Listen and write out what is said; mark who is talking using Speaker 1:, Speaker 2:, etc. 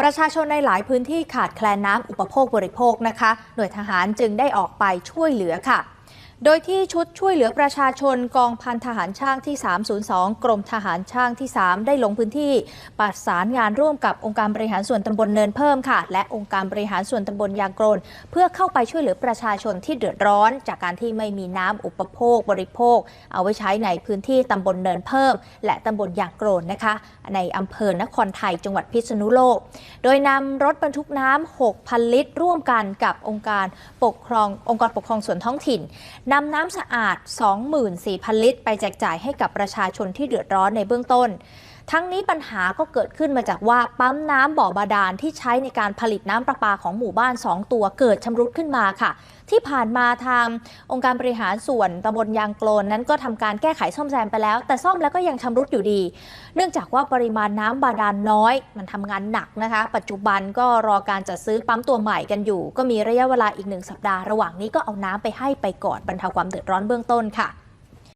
Speaker 1: ประชาชนในหลายพื้นที่ขาดแคลนน้ำอุปโภคบริโภคนะคะ หน่วยทหารจึงได้ออกไปช่วยเหลือค่ะ โดยที่ชุดช่วยเหลือประชาชนกองพันทหารช่างที่ 302 กรมทหารช่างที่ 3 ได้ลงพื้นที่ ประสานงานร่วมกับองค์การบริหารส่วนตำบลเนินเพิ่มค่ะ และองค์การบริหารส่วนตำบลยางโกรนเพื่อเข้าไปช่วยเหลือประชาชนที่เดือดร้อน จากการที่ไม่มีน้ำอุปโภคบริโภค เอาไว้ใช้ในพื้นที่ตำบลเนินเพิ่ม และตำบลยางโกรนนะคะ ในอำเภอนครไทยจังหวัดพิษณุโลก โดยนำรถบรรทุกน้ำ6,000 ลิตร ร่วมกันกับองค์การปกครององค์กรปกครองส่วนท้องถิ่นนำน้ำสะอาด 24,000 ลิตร ไปแจกจ่ายให้กับประชาชนที่เดือดร้อนในเบื้องต้น ทั้งนี้ปัญหาก็เกิดขึ้นมาจากว่าปั๊มน้ำบ่อบาดาลที่ใช้ในการผลิตน้ำประปาของหมู่บ้าน 2 ตัวเกิดชำรุดขึ้นมาค่ะ ที่ผ่านมาทางองค์การบริหารส่วนตำบลยางโกลนนั้นก็ทำการแก้ไขซ่อมแซมไปแล้ว แต่ซ่อมแล้วก็ยังชำรุดอยู่ดี เนื่องจากว่าปริมาณน้ำบาดาลน้อย มันทำงานหนักนะคะ ปัจจุบันก็รอการจัดซื้อปั๊มตัวใหม่กันอยู่ ก็มีระยะเวลาอีกหนึ่งสัปดาห์ระหว่างนี้ก็เอาน้ำไปให้ไปก่อนบรรเทาความเดือดร้อนเบื้องต้นค่ะ